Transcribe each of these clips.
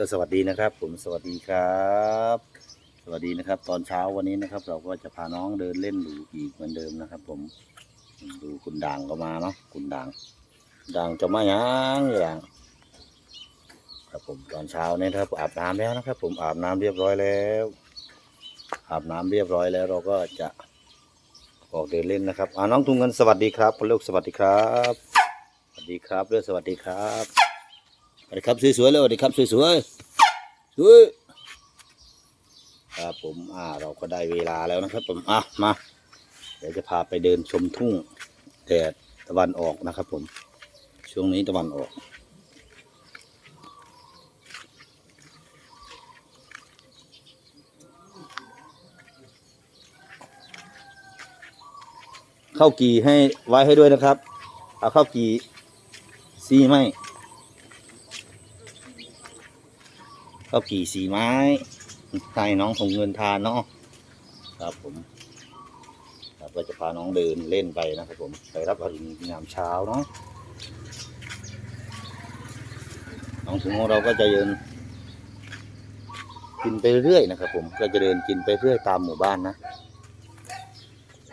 ก็สวัสดีนะครับ ผมสวัสดีครับ สวัสดีนะครับ ตอนเช้าวันนี้นะครับ เราก็จะพาน้องเดินเล่นดูอีกเหมือนเดิมนะครับ ผมดูคุณด่างก็มาเนาะคุณด่าง ด่างจะมายังอย่างครับผมตอนเช้าเนี่ยนะครับอาบน้ำแล้วนะครับ ผมอาบน้ำเรียบร้อยแล้ว อาบน้ำเรียบร้อยแล้ว เราก็จะออกเดินเล่นนะครับอ่าน้องทุงเงินสวัสดีครับคุณลูกสวัสดีครับ สวัสดีครับเรื่องสวัสดีครับ สวัสดีครับสวยๆเลยสวัสดีครับสวยๆสวยครับผมอ่าเราก็ได้เวลาแล้วนะครับ ผมอะมา เดี๋ยวจะพาไปเดินชมทุ่งแดดตะวันออกนะครับ ผม ช่วงนี้ตะวันออกข้าวกี่ให้ไว้ให้ด้วยนะครับ เอาข้าวกี่ซีไหม ข้าวกี่สีไม้ให้น้องส่งเงินทานเนาะครับผมครับก็จะพาน้องเดินเล่นไปนะครับผมไปรับอรุณยามเช้าเนาะน้องถุงของเราก็จะเดิน กินไปเรื่อยนะครับผมก็จะเดินกินไปเรื่อยตามหมู่บ้านนะ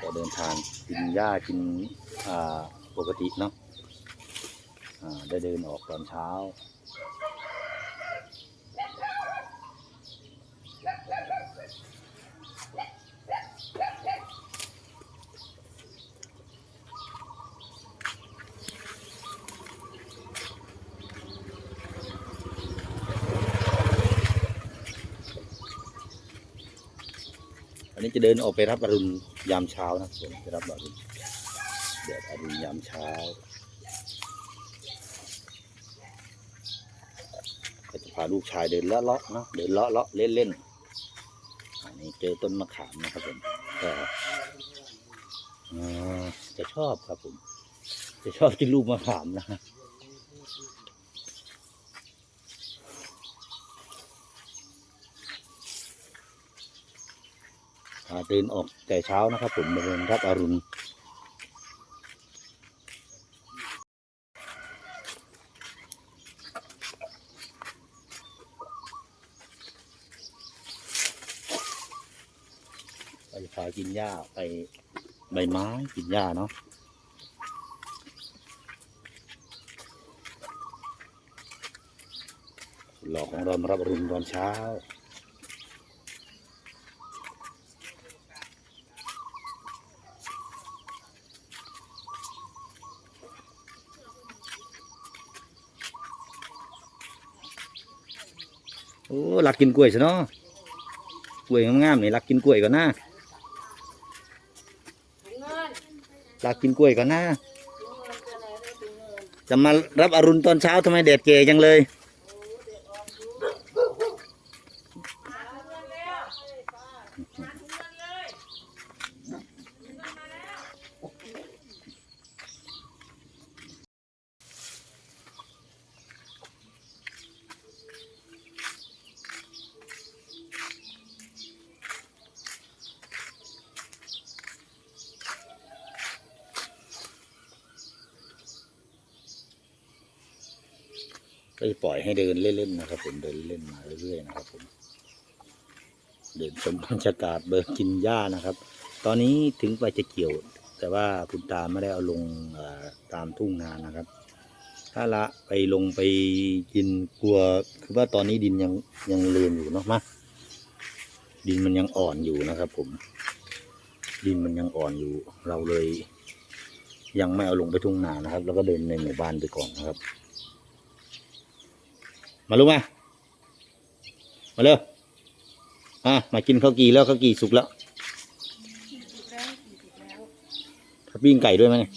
ก็เดินทางกินหญ้ากินอ่าปกติเนาะอ่าได้เดินออกตอนเช้า นี้จะเดินออกไปรับอรุณยามเช้านะครับผมจะรับอรุณเดี๋ยวอรุณยามเช้าก็จะพาลูกชายเดินเลาะเลาะเนาะเดินเลาะเลาะเล่นเล่นๆอันนี้เจอต้นมะขามนะครับผมก็จะชอบครับผม จะชอบกินลูกมะขามนะ ตื่นออกแต่เช้านะครับ ผมมาเดินรับอรุณไปพากินหญ้าไปใบไม้กินหญ้าเนาะหลอกของเรามารับอรุณตอนเช้า โอ้รักกินกล้วยซะเนาะกล้วยงามๆนี่รักกินกล้วยก่อนนะถุงเงินรักกินกล้วยก่อนนะถุงเงินจะไหน้าจะมารับอรุณตอนเช้าทำไมแดดเก๋จังเลย หาถุงเงินแล้วหาถุงเงินเลยถุงเงินมาแล้ว ก็จะปล่อยให้เดินเล่นๆนะครับ ผมเดินเล่นมาเรื่อยๆนะครับ ผม เดินชมบรรยากาศเดินกินหญ้านะครับ ตอนนี้ถึงไปจะเกี่ยว แต่ว่าคุณตาไม่ได้เอาลงตามทุ่งนานะครับ ถ้าละไปลงไปกินกลัว คือว่าตอนนี้ดินยังยังเลือนอยู่เนาะมาดินมันยังอ่อนอยู่นะครับ ผม ดินมันยังอ่อนอยู่ เราเลย ยังไม่เอาลงไปทุ่งนานะครับ แล้วก็เดินในหมู่บ้านไปก่อนนะครับ มาลูกมา มาเร็วอะมากินข้าวกีแล้วข้าวกีสุกแล้วถูกแล้วถูกแล้วถ้าปิ้งไก่ด้วยไหมเนี่ย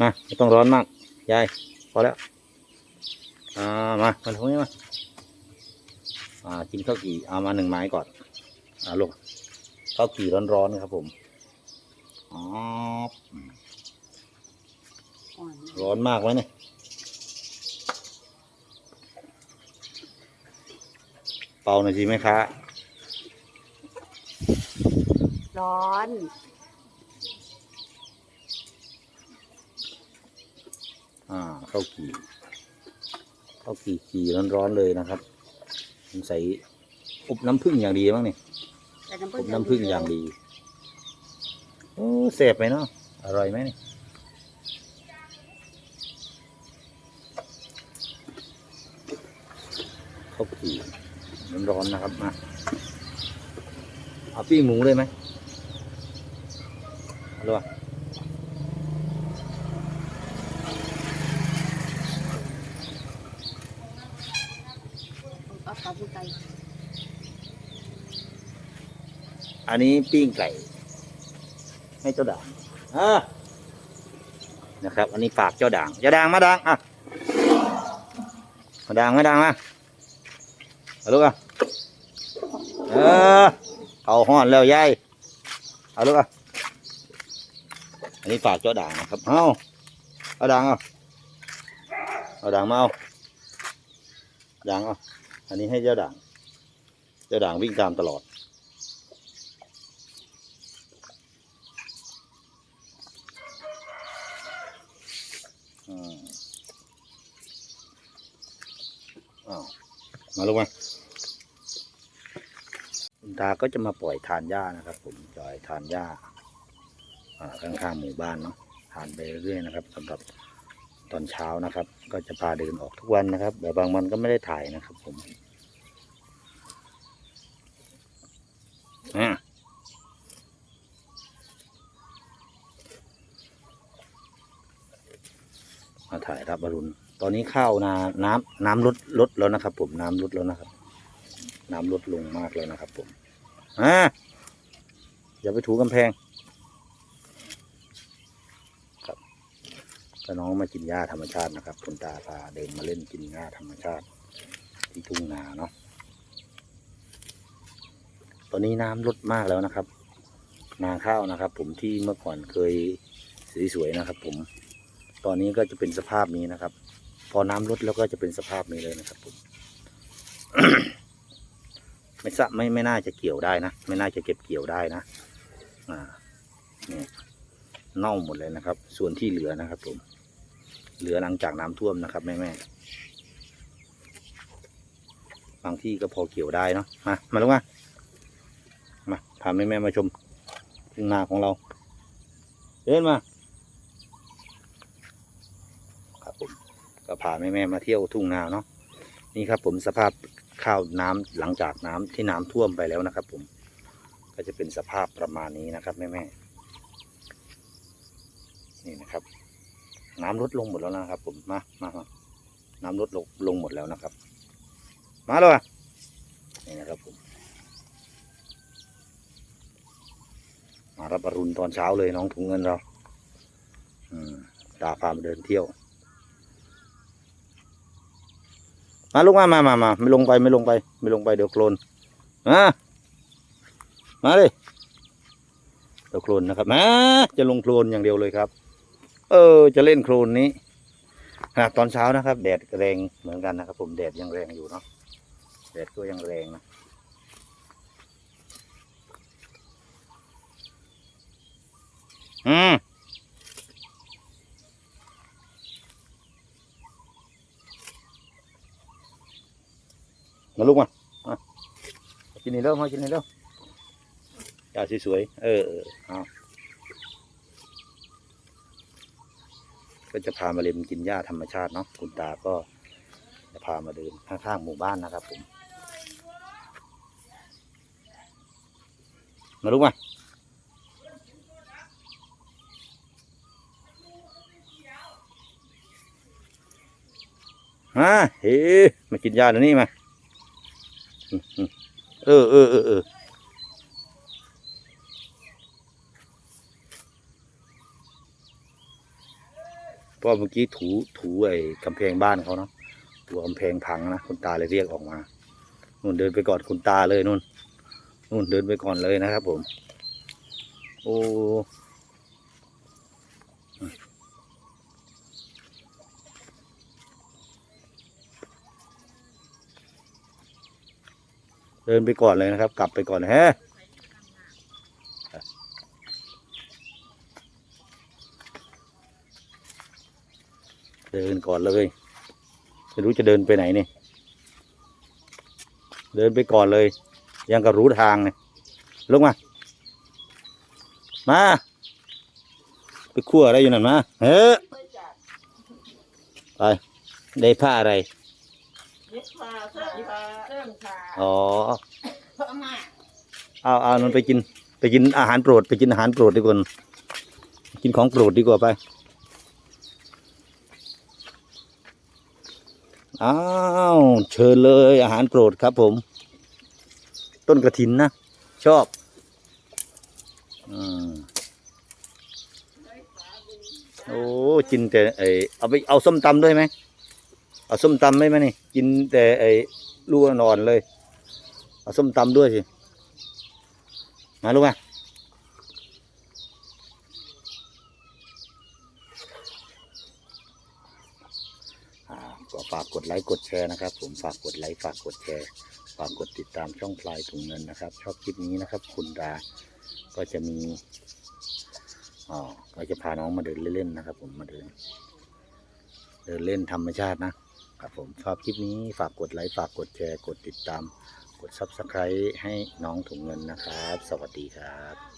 มาไม่ต้องร้อนมากยายพอแล้วอ่ามามาตรงนี้มาอ่ากินข้าวกีเอามาหนึ่งไม้ก่อนอ่าลูกข้าวกีร้อนๆครับผมอ๋ออ่อนร้อนมากไหมเนี่ย เป่าหน่อยสิแม่ค้าร้อน อ่าข้าวกีข้าวกีกีร้อนๆเลยนะครับใส่อบน้ำผึ้งอย่างดีมั้งนี่แต่น้ำอผึ้บงน้ำผึ้งอย่างดีโอ้เสบไหมเนาะอร่อยไหมนี่ข้าวผี ร้อนนะครับมาเอาปิ้งหมูเลยไหมเอาเลยอันนี้ปิ้งไก่ ให้เจ้าด่างอ่านะครับ อันนี้ฝากเจ้าด่างเจ้าด่างมาด่างอะมาด่างมาด่างมาเอาลูกอะ เออเอาห้อนแล้วยายเอาลูกอะอันนี้ฝากเจ้าด่างนะครับเอาเอาด่างเอาเอาด่างมาเอาด่างเอาอันนี้ให้เจ้าด่าง เจ้าด่างวิ่งตามตลอดอ้าวมาลงมา คุณตาก็จะมาปล่อยทานหญ้านะครับ ผมปล่อยทานหญ้าอ่าข้างๆหมู่บ้านเนาะทานไปเรื่อยๆนะครับสำหรับตอนเช้านะครับ ก็จะพาเดินออกทุกวันนะครับ แต่บางวันก็ไม่ได้ถ่ายนะครับ ผมอ่ามาถ่ายรับอรุณ ตอนนี้ข้าวนาน้ำน้ำลดลดแล้วนะครับ ผมน้ำลดแล้วนะครับ น้ำลดลงมากแล้วนะครับผม อ่าอย่าไปถูกำแพงครับก็น้องมากินหญ้าธรรมชาตินะครับคุณตาพาเดินมาเล่นกินหญ้าธรรมชาติ ที่ทุ่งนาเนาะตอนนี้น้ำลดมากแล้วนะครับ นาข้าวนะครับ ผมที่เมื่อก่อนเคยสวยๆนะครับ ผม ตอนนี้ก็จะเป็นสภาพนี้นะครับ พอน้ำลดแล้วก็จะเป็นสภาพนี้เลยนะครับผม ไม่สะไม่ไม่น่าจะเกี่ยวได้นะ ไม่น่าจะเก็บเกี่ยวได้นะอ่าเนี่ยเน่าหมดเลยนะครับ ส่วนที่เหลือนะครับผมเหลือหลังจากน้ำท่วมนะครับแม่แม่บางที่ก็พอเกี่ยวได้เนาะมามาลงมามาพาแม่แม่มาชมทุ่งนาของเราเดินมาครับผมก็พาแม่แม่มาเที่ยวทุ่งนาเนาะนี่ครับผมสภาพ ข้าวน้ำหลังจากน้ำที่น้ำท่วมไปแล้วนะครับ ผม ก็จะเป็นสภาพประมาณนี้นะครับแม่แม่ๆนี่นะครับ น้ำลดลงหมดแล้วนะครับ ผมมามามาน้ำลดลงลงหมดแล้วนะครับ มาเลยนี่นะครับผมมารับอรุณตอนเช้าเลยน้องถุงเงินเรา อืมตาพามาเดินเที่ยว มาลุกมามามามาไม่ลงไปไม่ลงไป ไม่ลงไปเดี๋ยวโคลนมามาเลยเดี๋ยวโคลนนะครับมาจะลงโคลนอย่างเดียวเลยครับ เออ จะเล่นโคลนนี้ขนาดตอนเช้านะครับ แดดแรงเหมือนกันนะครับ ผมแดดยังแรงอยู่เนาะแดดก็ยังแรงนะอืม มาลุกมามากินนี่เร็วมากินนี่เร็วจ่าสวยๆเออเออเอาก็จะพามาเล่นกินหญ้าธรรมชาติเนาะคุณตาก็จะพามาเดินข้างๆหมู่บ้านนะครับผมมาลุกมาฮะเฮ้มากินหญ้าเดี๋ยวนี้มาอืมอืม เออเออเออเออเพราะเมื่อกี้ถูถูไอ้กำแพงบ้านเขาเนาะตัวกำแพงพังนะคุณตาเลยเรียกออกมานู่นเดินไปก่อนคุณตาเลยนู่นนู่นเดินไปก่อนเลยนะครับผม โอ้ ดินไปก่อนเลยนะครับ กลับไปก่อนแฮะเดินก่อนเลยไม่รู้จะเดินไปไหนนี่ เดินไปก่อนเลย ยังกับรู้ทางเลยลงมา มา ไปคั่วอะไรอยู่นั่นมา เฮ้ไปได้ผ้าอะไร ย็บผ้าเสื้อผ้าเสื้อผ้าอ๋อพม่าเอาเอามันไปกินไปกินอาหารโปรดไปกินอาหารโปรดดีกว่ากินของโปรดดีกว่าไปอ้าวเชิญเลยอาหารโปรดครับผม ต้นกระถินนะ ชอบอืมโอ้กินแต่ไอเอาไปเอาส้มตำด้วยไหม เอาส้มตำได้ไหมนี่ กินแต่ไอ้ลูกนอนเลย เอาส้มตำด้วยสิ มาลูกมอ่าก็ฝากกดไลค์กดแชร์นะครับ ผมฝากกดไลค์ฝากกดแชร์ฝากกดติดตามช่องพลายถุงเงินนะครับ ชอบคลิปนี้นะครับ คุณดา ก็จะมีอ๋อก็จะพาน้องมาเดินเล่นๆนะครับ ผมมาเดิน เดินเล่นธรรมชาตินะ ครับผมชอบคลิปนี้ฝากกดไลค์ฝากกดแชร์กดติดตาม กด subscribe ให้น้องถุงเงินนะครับ สวัสดีครับ